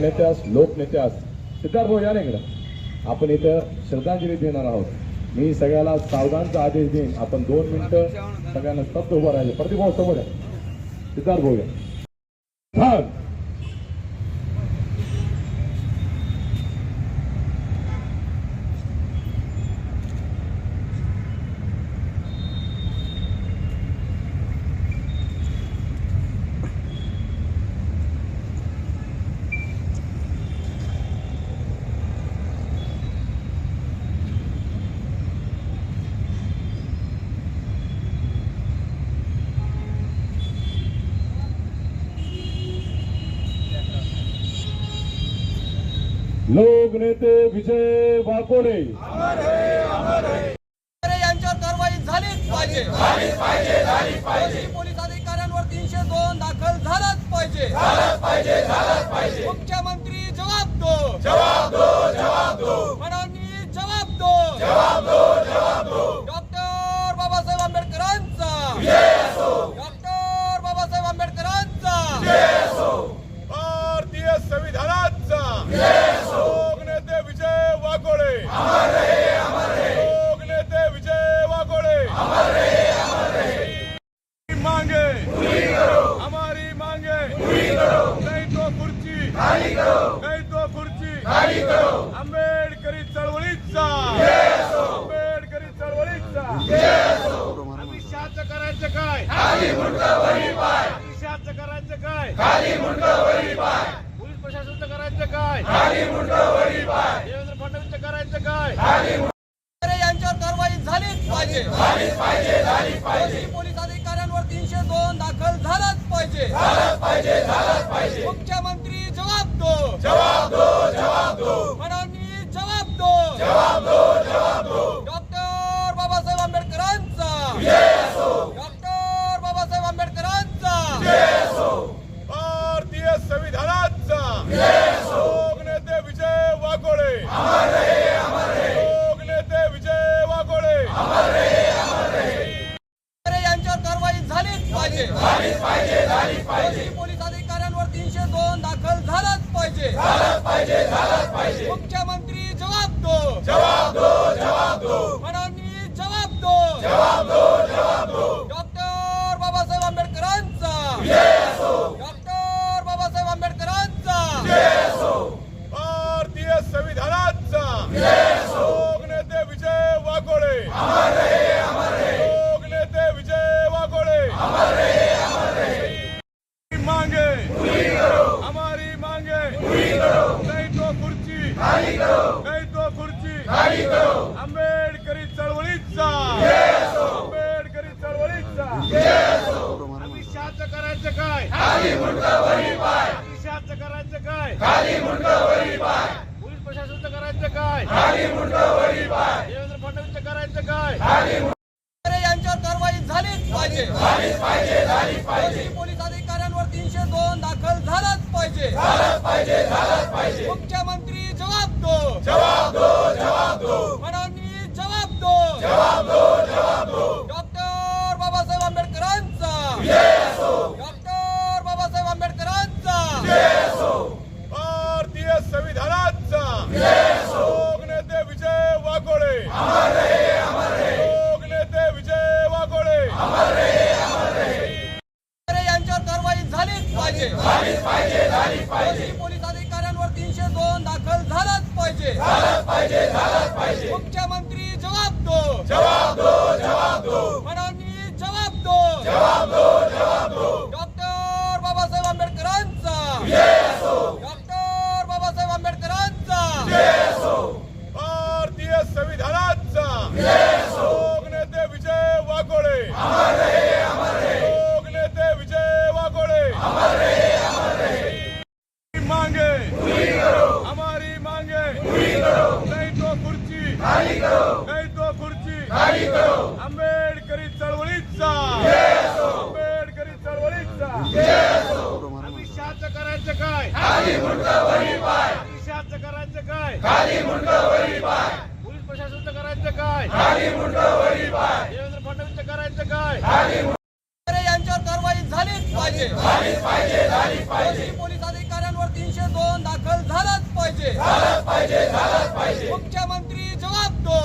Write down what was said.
नेत्यास लोकनेत्यास सिद्धार्थ भाऊ या ना इकडं. आपण इथं श्रद्धांजली देणार आहोत. मी सगळ्याला सावधानचा आदेश देईन. आपण दोन मिनिटं सगळ्यांना स्तब्ध उभं राहिले प्रतिभाव समोर आहे सिद्धार्थ भाऊ या. लोक लोकनेते विजय वाकोडे. यांच्यावर कारवाई झालीच पाहिजे. पोलीस अधिकाऱ्यांवर तीनशे दोन दाखल झालाच पाहिजे. मुख्यमंत्री काय अमित शहाचं करायचं काय? पोलीस प्रशासनाचं करायचं काय? देवेंद्र फडणवीसचं करायचं काय? अरे यांच्यावर कारवाई झालीच पाहिजे. दोषी पोलीस अधिकाऱ्यांवर तीनशे दोन दाखल झालाच पाहिजे. मुख्यमंत्री जबाब दो. जवाब दो जवाब दो फडणवीस जवाब दो डॉक्टर बाबासाहेब आंबेडकरांचा डॉक्टर बाबासाहेब आंबेडकरांचा भारतीय संविधानाचा लोकनेते विजय वाघोळे लोकनेते विजय वाघोळे अरे यांच्यावर कारवाई झालीच पाहिजे पोलीस अधिकाऱ्यांवर तीनशे दोन दाखल झालाच पाहिजे. मुख्यमंत्री जबाब करायचं काय पोलीस प्रशासनाचं करायचं काय? देवेंद्र फडणवीसचं करायचं काय? अरे यांच्यावर कारवाई झालीच पाहिजे. दोषी पोलीस अधिकाऱ्यांवर तीनशे दोन दाखल झालाच पाहिजे. मुख्यमंत्री जबाब दो. जवाब दो फडणवीस जवाब दो. डॉक्टर बाबासाहेब आंबेडकरांचा डॉक्टर बाबासाहेब आंबेडकरांचा भारतीय संविधानाचा लोकनेते विजय वाघोळे लोकनेते विजय वाघोळे अरे यांच्यावर कारवाई झालीच पाहिजे. पोलीस अधिकाऱ्यांवर तीनशे दोन दाखल झालाच पाहिजे. मुख्यमंत्री जबाब पोलीस प्रशासनाचं करायचं काय? देवेंद्र फडणवीसचं करायचं काय? अरे यांच्यावर कारवाई झालीच पाहिजे. दोषी पोलीस अधिकाऱ्यांवर तीनशे दोन दाखल झालाच पाहिजे. मुख्यमंत्री जवाब दो.